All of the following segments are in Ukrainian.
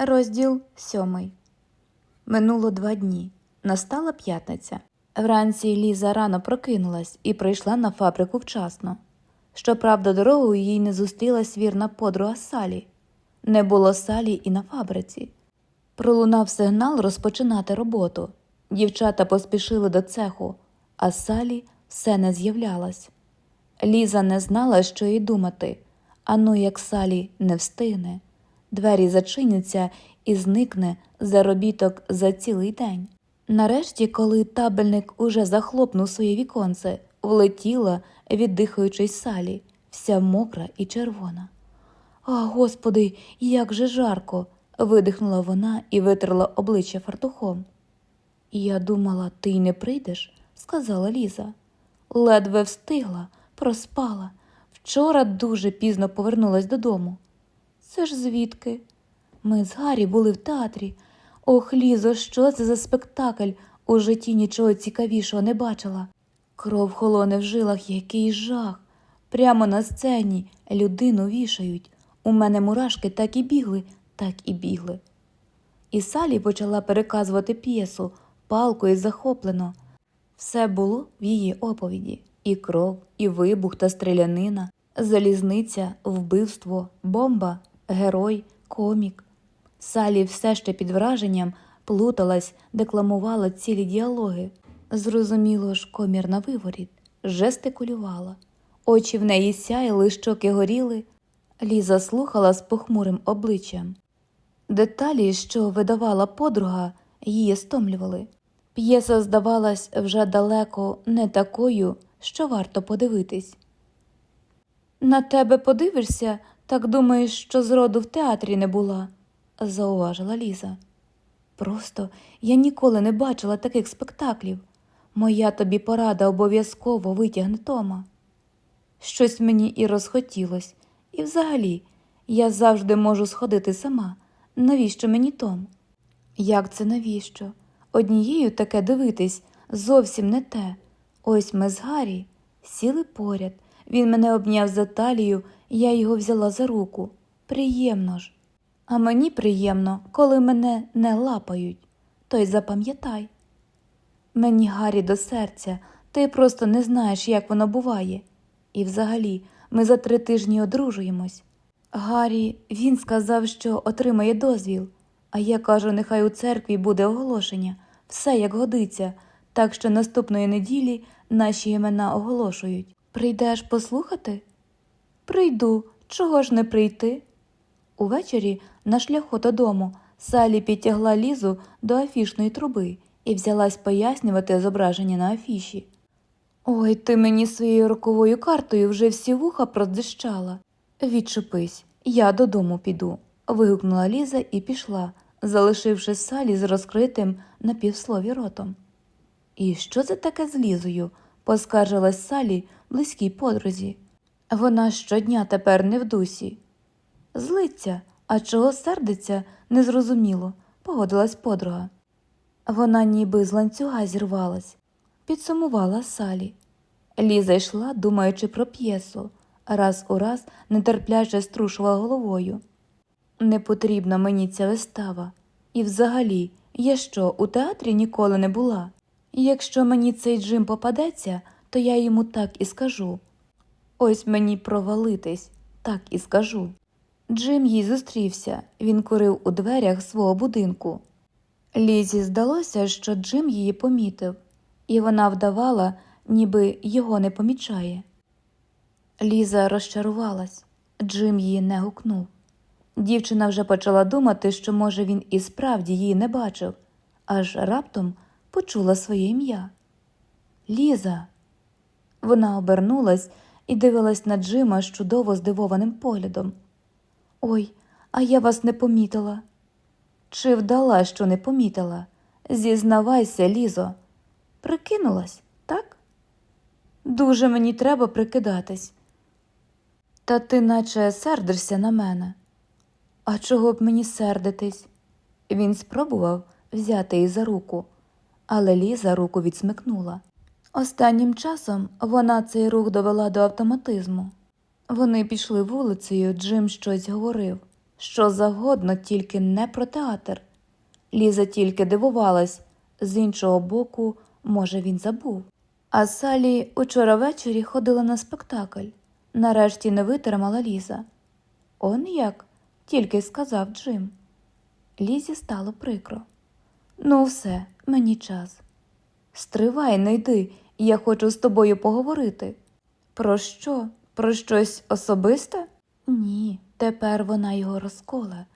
Розділ сьомий. Минуло два дні. Настала п'ятниця. Вранці Ліза рано прокинулась і прийшла на фабрику вчасно. Щоправда, дорогою їй не зустрілась вірна подруга Салі. Не було Салі і на фабриці. Пролунав сигнал розпочинати роботу. Дівчата поспішили до цеху, а Салі все не з'являлась. Ліза не знала, що їй думати. Ану, як Салі не встигне. Двері зачиняться і зникне заробіток за цілий день. Нарешті, коли табельник уже захлопнув своє віконце, влетіла, віддихаючись Салі, вся мокра і червона. А, господи, як же жарко. видихнула вона і витерла обличчя фартухом. Я думала, ти й не прийдеш, сказала Ліза. Ледве встигла, проспала. Вчора дуже пізно повернулась додому. Це ж звідки? Ми з Гаррі були в театрі. Ох, Лізо, що це за спектакль? У житті нічого цікавішого не бачила. Кров холоне в жилах, який жах. Прямо на сцені людину вішають. У мене мурашки так і бігли, так і бігли. І Салі почала переказувати п'єсу, палко і захоплено. Все було в її оповіді і кров, і вибух та стрілянина, залізниця, вбивство, бомба, герой, комік. Салі все ще під враженням плуталась, декламувала цілі діалоги. Зрозуміло ж, комір на виворіт, жестикулювала. Очі в неї сяяли, щоки горіли. Ліза слухала з похмурим обличчям. Деталі, що видавала подруга, її стомлювали. П'єса здавалась вже далеко не такою, що варто подивитись. На тебе подивишся, так думаєш, що зроду в театрі не була, зауважила Ліза. Просто я ніколи не бачила таких спектаклів. Моя тобі порада обов'язково витягне Тома. Щось мені і розхотілось, і взагалі я завжди можу сходити сама. Навіщо мені Том? Як це навіщо? Однією таке дивитись зовсім не те. Ось ми з Гаррі сіли поряд. Він мене обняв за талію, я його взяла за руку. Приємно ж. А мені приємно, коли мене не лапають. То й запам'ятай. Мені Гаррі до серця, ти просто не знаєш, як воно буває. І взагалі, ми за три тижні одружуємось. Гаррі, він сказав, що отримає дозвіл, а я кажу, нехай у церкві буде оголошення, все як годиться, так що наступної неділі наші імена оголошують. Прийдеш послухати? Прийду, чого ж не прийти? Увечері на шляху додому Салі підтягла лізу до афішної труби і взялась пояснювати зображення на афіші. Ой, ти мені своєю роковою картою вже всі вуха продзищала. Відчепись, я додому піду, вигукнула Ліза і пішла, залишивши Салі з розкритим на півслові ротом. І що це таке з Лізою? поскаржилась Салі близькій подрузі. Вона щодня тепер не в дусі. Злиться, а чого сердиться, незрозуміло, погодилась подруга. Вона ніби з ланцюга зірвалась, підсумувала Салі. Ліза йшла, думаючи про п'єсу, раз у раз нетерпляче струшувала головою. Не потрібна мені ця вистава. І взагалі, я що, у театрі ніколи не була. Якщо мені цей Джим попадеться, то я йому так і скажу. Ось мені провалитись, так і скажу. Джим їй зустрівся, він курив у дверях свого будинку. Лізі здалося, що Джим її помітив, і вона вдавала, ніби його не помічає. Ліза розчарувалась, Джим її не гукнув. Дівчина вже почала думати, що, може, він і справді її не бачив, аж раптом почула своє ім'я. Ліза. Вона обернулась і дивилась на Джима з чудово здивованим поглядом. Ой, а я вас не помітила. Чи вдала, що не помітила? Зізнавайся, Лізо. Прикинулась, так? Дуже мені треба прикидатись. Та ти наче сердишся на мене. А чого б мені сердитись? Він спробував взяти її за руку, але Ліза руку відсмикнула. Останнім часом вона цей рух довела до автоматизму. Вони пішли вулицею, Джим щось говорив. що завгодно, тільки не про театр. Ліза тільки дивувалась, з іншого боку, може, він забув. А Салі учора ввечері ходила на спектакль. Нарешті не витримала Ліза. Он як? тільки сказав Джим. Лізі стало прикро. Ну, все, мені час. Стривай, не йди, я хочу з тобою поговорити. Про що? Про щось особисте? Ні, тепер вона його розколе.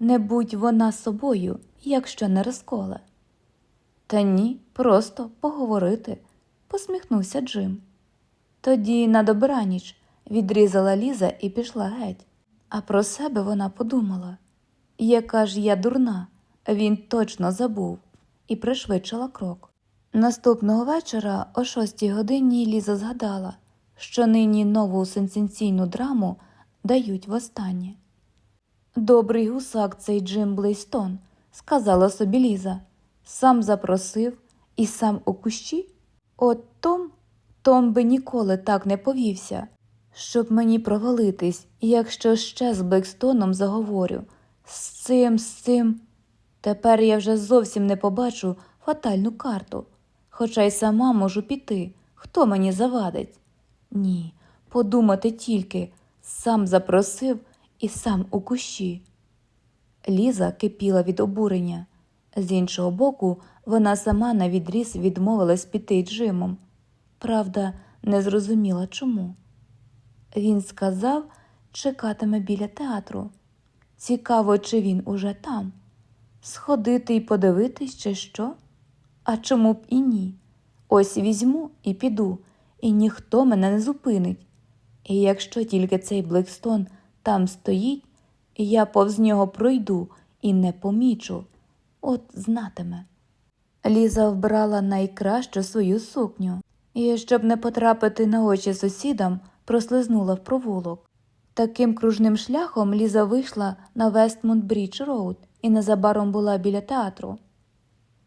Не будь вона собою, якщо не розколе. Та ні, просто поговорити, посміхнувся Джим. Тоді на добраніч відрізала Ліза і пішла геть. А про себе вона подумала яка ж я дурна, він точно забув, і пришвидшила крок. Наступного вечора о шостій годині Ліза згадала, що нині нову сенсаційну драму дають востаннє. Добрий гусак цей Джим Блейстон, сказала собі Ліза, сам запросив і сам у кущі. От Том, Том би ніколи так не повівся, щоб мені провалитись, якщо ще з Блекстоном заговорю. З цим, з цим. Тепер я вже зовсім не побачу фатальну карту, хоча й сама можу піти. Хто мені завадить? Ні, подумати тільки, сам запросив і сам у кущі. Ліза кипіла від обурення. З іншого боку, вона сама на відріз відмовилась піти Джимом. Правда, не зрозуміла чому. Він сказав, чекатиме біля театру. Цікаво, чи він уже там. Сходити і подивитись, чи що? А чому б і ні? Ось візьму і піду, і ніхто мене не зупинить. І якщо тільки цей Блекстон там стоїть, я повз нього пройду і не помічу, от знатиме. Ліза вбрала найкращу свою сукню і, щоб не потрапити на очі сусідам, прослизнула в провулок. Таким кружним шляхом Ліза вийшла на Вестмунд Брідж Роуд і незабаром була біля театру.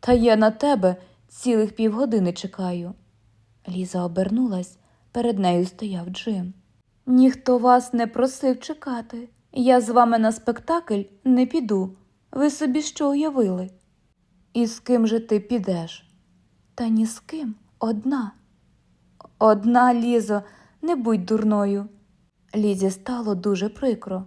Та я на тебе цілих півгодини чекаю. Ліза обернулась, перед нею стояв Джим. Ніхто вас не просив чекати. Я з вами на спектакль не піду. Ви собі що уявили? І з ким же ти підеш? Та ні з ким, одна. Одна, Лізо, не будь дурною. Лізі стало дуже прикро.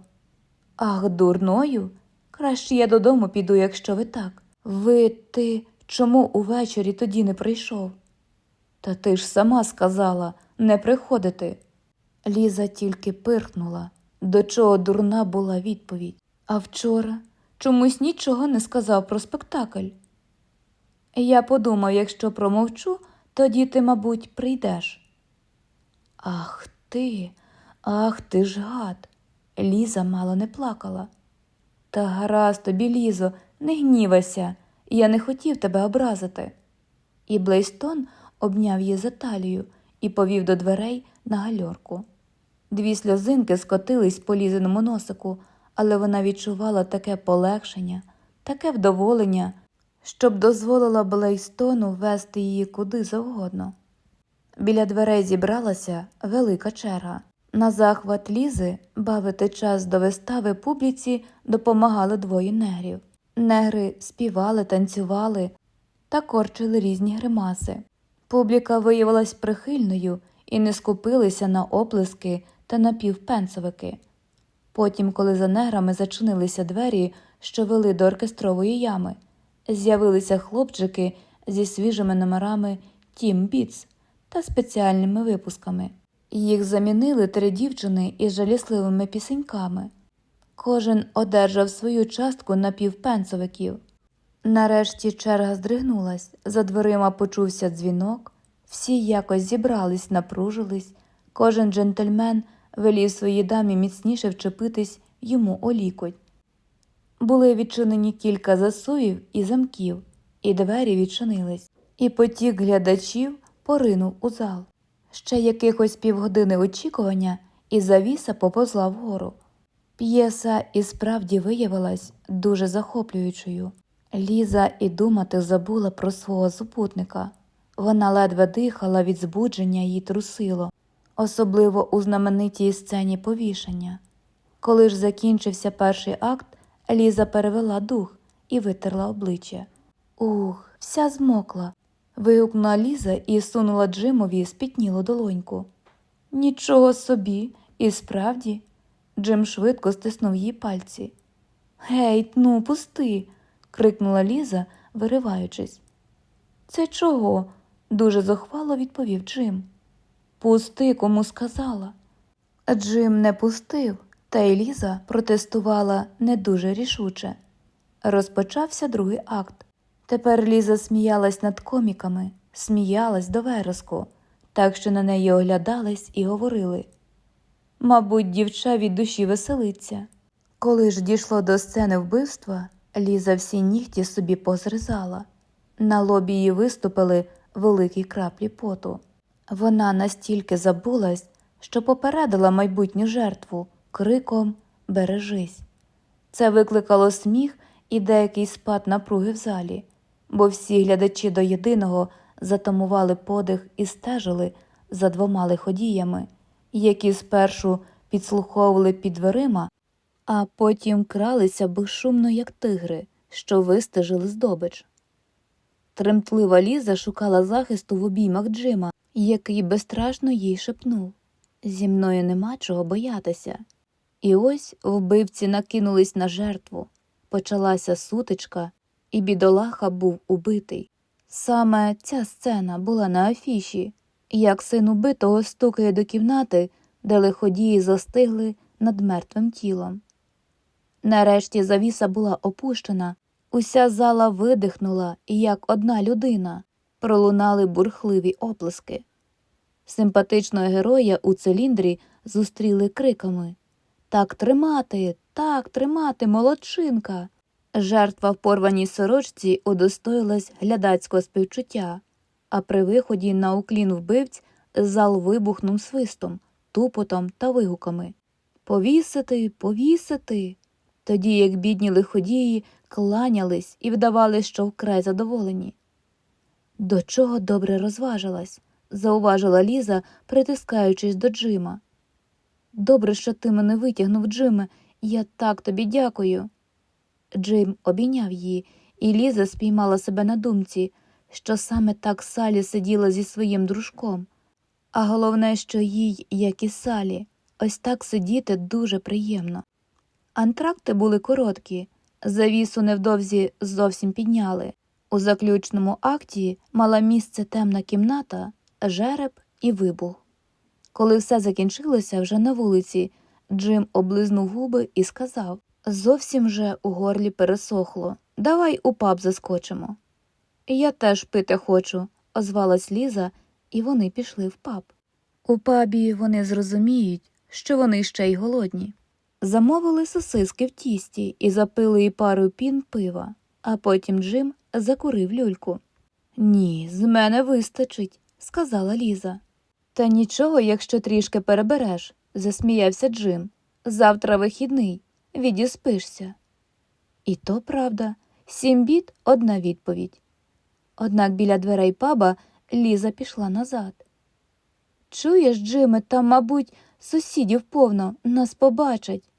Ах, дурною? Краще я додому піду, якщо ви так. Ви ти чому увечері тоді не прийшов? Та ти ж сама сказала не приходити. Ліза тільки пирхнула, до чого дурна була відповідь. А вчора чомусь нічого не сказав про спектакль. Я подумав, якщо промовчу, тоді ти, мабуть, прийдеш. Ах ти, ах ти ж гад. Ліза мало не плакала. Та гаразд тобі, Лізо, не гнівайся, я не хотів тебе образити. І Блейстон обняв її за талію і повів до дверей на гальорку. Дві сльозинки скотились по лізиному носику, але вона відчувала таке полегшення, таке вдоволення, щоб дозволила Блейстону вести її куди завгодно. Біля дверей зібралася велика черга. На захват лізи бавити час до вистави публіці допомагали двоє негрів. Негри співали, танцювали та корчили різні гримаси. Публіка виявилась прихильною і не скупилися на оплески та напівпенсовики. Потім, коли за неграми зачинилися двері, що вели до оркестрової ями, з'явилися хлопчики зі свіжими номерами Тім Біц та спеціальними випусками. Їх замінили три дівчини із жалісливими пісеньками. Кожен одержав свою частку напівпенсовиків. Нарешті черга здригнулась, за дверима почувся дзвінок, всі якось зібрались, напружились, кожен джентльмен велів своїй дамі міцніше вчепитись йому у лікоть. Були відчинені кілька засувів і замків, і двері відчинились, і потік глядачів поринув у зал. Ще якихось півгодини очікування, і завіса поповзла вгору. П'єса і справді виявилась дуже захоплюючою. Ліза і думати забула про свого супутника. Вона ледве дихала від збудження її трусило, особливо у знаменитій сцені повішення. Коли ж закінчився перший акт, Ліза перевела дух і витерла обличчя. Ух, вся змокла. Вигукнула Ліза і сунула Джимові спітнілу долоньку. Нічого собі, і справді. Джим швидко стиснув її пальці. Гей, ну, пусти. крикнула Ліза, вириваючись. Це чого? дуже зухвало відповів Джим. Пусти, кому сказала. Джим не пустив, та й Ліза протестувала не дуже рішуче. Розпочався другий акт. Тепер Ліза сміялась над коміками, сміялась до вереску, так що на неї оглядались і говорили. Мабуть, дівча від душі веселиться. Коли ж дійшло до сцени вбивства, Ліза всі нігті собі позрізала. На лобі її виступили великі краплі поту. Вона настільки забулась, що попередила майбутню жертву криком Бережись. Це викликало сміх і деякий спад напруги в залі, бо всі глядачі до єдиного затамували подих і стежили за двома лиходіями, які спершу підслуховували під дверима, а потім кралися безшумно, як тигри, що вистежили здобич. Тремтлива Ліза шукала захисту в обіймах Джима, який безстрашно їй шепнув Зі мною нема чого боятися. І ось вбивці накинулись на жертву. Почалася сутичка, і бідолаха був убитий. Саме ця сцена була на афіші, як син убитого стукає до кімнати, де лиходії застигли над мертвим тілом. Нарешті завіса була опущена, уся зала видихнула, і як одна людина пролунали бурхливі оплески. Симпатичного героя у циліндрі зустріли криками Так тримати, так тримати, молодчинка. Жертва в порваній сорочці удостоїлась глядацького співчуття, а при виході на уклін вбивць зал вибухнув свистом, тупотом та вигуками Повісити, повісити. Тоді як бідні лиходії кланялись і вдавали, що вкрай задоволені. До чого добре розважилась, зауважила Ліза, притискаючись до Джима. Добре, що ти мене витягнув, Джиме, я так тобі дякую. Джим обійняв її, і Ліза спіймала себе на думці, що саме так Салі сиділа зі своїм дружком. А головне, що їй, як і Салі, ось так сидіти дуже приємно. Антракти були короткі, завісу невдовзі зовсім підняли. У заключному акті мала місце темна кімната, жереб і вибух. Коли все закінчилося вже на вулиці, Джим облизнув губи і сказав Зовсім же у горлі пересохло. Давай у паб заскочимо. Я теж пити хочу, озвалась Ліза, і вони пішли в паб. У пабі вони зрозуміють, що вони ще й голодні. Замовили сосиски в тісті і запили і пару пін пива, а потім Джим закурив люльку. Ні, з мене вистачить, сказала Ліза. Та нічого, якщо трішки перебереш, засміявся Джим. Завтра вихідний, відіспишся. І то правда, сім бід одна відповідь. Однак біля дверей паба Ліза пішла назад. Чуєш, Джиме, там, мабуть, сусідів повно, нас побачать.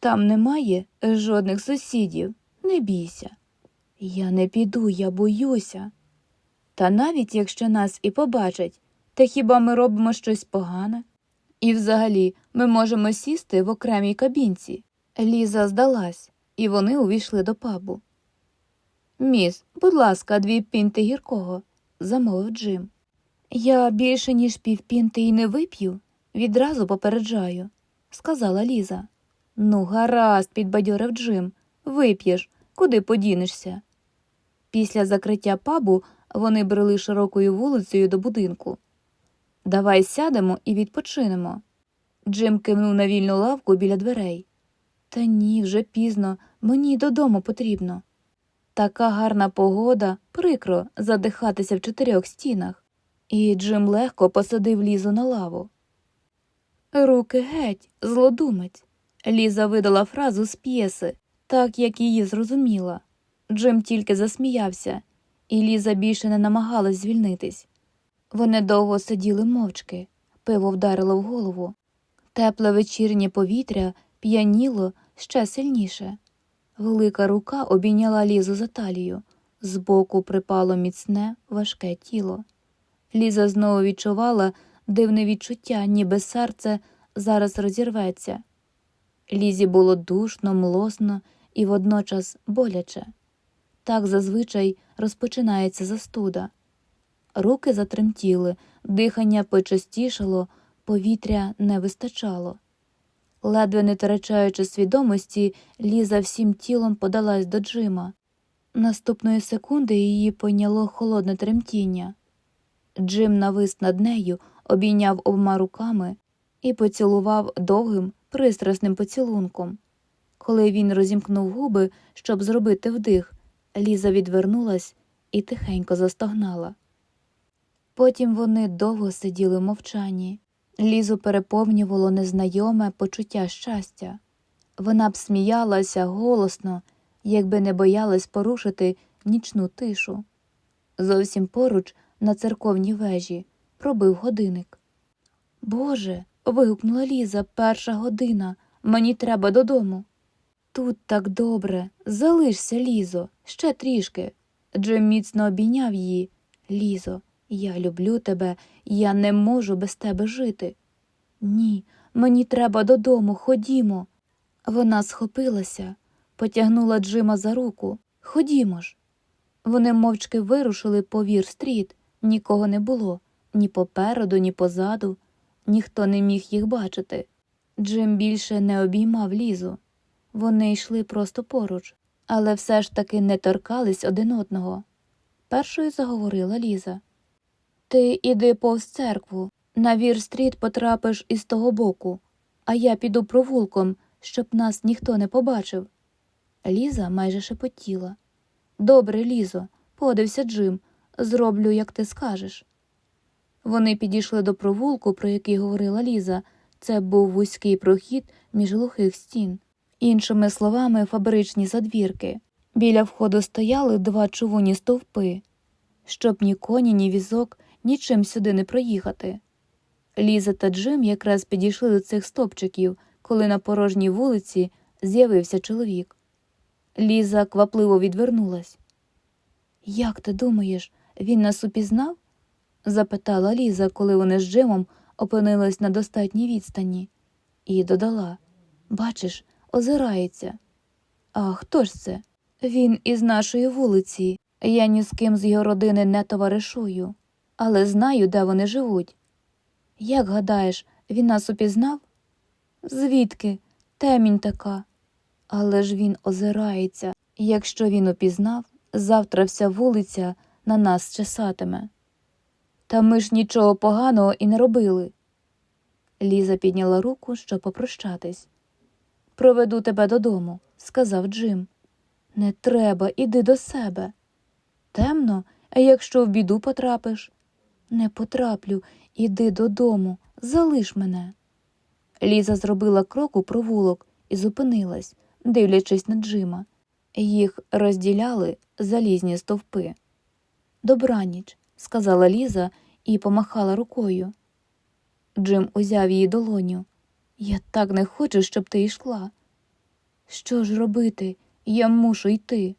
Там немає жодних сусідів, не бійся. Я не піду, я боюся. Та навіть якщо нас і побачать, та хіба ми робимо щось погане? І взагалі ми можемо сісти в окремій кабінці. Ліза здалась, і вони увійшли до пабу. Міс, будь ласка, дві пінти гіркого, замовив Джим. Я більше, ніж півпінти й не вип'ю, відразу попереджаю, сказала Ліза. Ну, гаразд, підбадьорив Джим. Вип'єш, куди подінешся. Після закриття пабу вони брели широкою вулицею до будинку. Давай сядемо і відпочинемо. Джим кивнув на вільну лавку біля дверей. Та ні, вже пізно, мені додому потрібно. Така гарна погода, прикро задихатися в чотирьох стінах, і Джим легко посадив Лізу на лаву. Руки геть, злодумець. Ліза видала фразу з п'єси, так як її зрозуміла. Джим тільки засміявся, і Ліза більше не намагалась звільнитись. Вони довго сиділи мовчки, пиво вдарило в голову. Тепле вечірнє повітря п'яніло ще сильніше. Велика рука обійняла Лізу за талію, збоку припало міцне, важке тіло. Ліза знову відчувала дивне відчуття, ніби серце зараз розірветься. Лізі було душно, млосно і водночас боляче. Так зазвичай розпочинається застуда. Руки затремтіли, дихання почастішало, повітря не вистачало. Ледве не втрачаючи свідомості, Ліза всім тілом подалась до Джима. Наступної секунди її пойняло холодне тремтіння. Джим навис над нею, обійняв обома руками і поцілував довгим, пристрасним поцілунком. Коли він розімкнув губи, щоб зробити вдих, Ліза відвернулась і тихенько застогнала. Потім вони довго сиділи в мовчанні. Лізу переповнювало незнайоме почуття щастя. Вона б сміялася голосно, якби не боялась порушити нічну тишу. Зовсім поруч, на церковній вежі, пробив годинник. Боже. вигукнула Ліза, перша година. Мені треба додому. Тут так добре. Залишся, Лізо, ще трішки. Джим міцно обійняв її. Лізо, я люблю тебе, я не можу без тебе жити. Ні, мені треба додому, ходімо. Вона схопилася, потягнула Джима за руку. Ходімо ж. Вони мовчки вирушили по Вір-стріт. Нікого не було ні попереду, ні позаду. Ніхто не міг їх бачити. Джим більше не обіймав лізу. Вони йшли просто поруч, але все ж таки не торкались один одного. Першою заговорила Ліза. Ти іди повз церкву. На Вір-стріт потрапиш із того боку, а я піду провулком, щоб нас ніхто не побачив. Ліза майже шепотіла. Добре, Лізо, подився Джим, зроблю, як ти скажеш. Вони підійшли до провулку, про який говорила Ліза. Це був вузький прохід між глухих стін. Іншими словами, фабричні задвірки. Біля входу стояли два чугунні стовпи, щоб ні коні, ні візок нічим сюди не проїхати. Ліза та Джим якраз підійшли до цих стопчиків, коли на порожній вулиці з'явився чоловік. Ліза квапливо відвернулась. Як ти думаєш, він нас упізнав? запитала Ліза, коли вони з Джимом опинились на достатній відстані, і додала Бачиш, озирається. А хто ж це? Він із нашої вулиці. Я ні з ким з його родини не товаришую, але знаю, де вони живуть. Як гадаєш, він нас упізнав? Звідки? Темінь така. Але ж він озирається. Якщо він упізнав, завтра вся вулиця на нас чесатиме. Та ми ж нічого поганого і не робили. Ліза підняла руку, щоб попрощатись. Проведу тебе додому, сказав Джим. Не треба, іди до себе. Темно, а якщо в біду потрапиш? Не потраплю, іди додому, залиш мене. Ліза зробила крок у провулок і зупинилась, дивлячись на Джима. Їх розділяли залізні стовпи. Добраніч, сказала Ліза і помахала рукою. Джим узяв її долоню. Я так не хочу, щоб ти йшла. Що ж робити? Я мушу йти.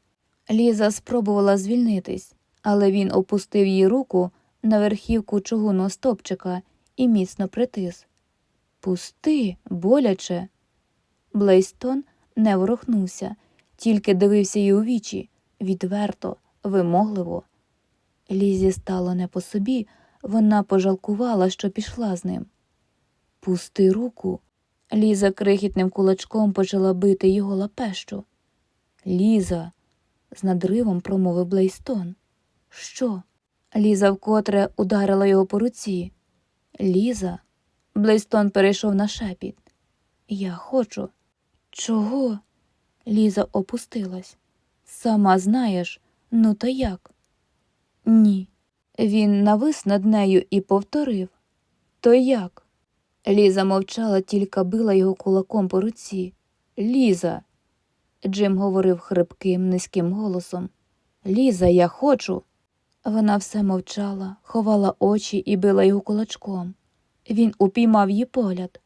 Ліза спробувала звільнитись, але він опустив її руку на верхівку чугунного стопчика і міцно притис. Пусти, боляче. Блейстон не ворухнувся, тільки дивився їй у вічі відверто, вимогливо. Лізі стало не по собі, вона пожалкувала, що пішла з ним. Пусти руку. Ліза крихітним кулачком почала бити його лапещу. Ліза, з надривом промовив Блейстон. Що? Ліза вкотре ударила його по руці. Ліза. Блейстон перейшов на шепіт. Я хочу. Чого? Ліза опустилась. Сама знаєш, ну то як? Ні. Він навис над нею і повторив То як? Ліза мовчала, тільки била його кулаком по руці. Ліза. Джим говорив хрипким, низьким голосом. Ліза, я хочу. Вона все мовчала, ховала очі і била його кулачком. Він упіймав її погляд.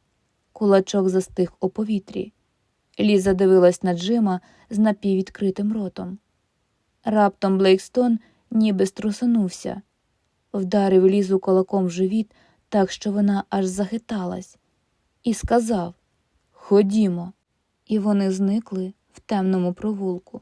Кулачок застиг у повітрі. Ліза дивилась на Джима з напіввідкритим ротом. Раптом Блейкстон ніби струсанувся, вдарив Лізу кулаком в живіт так, що вона аж захиталась, і сказав Ходімо. І вони зникли в темному провулку.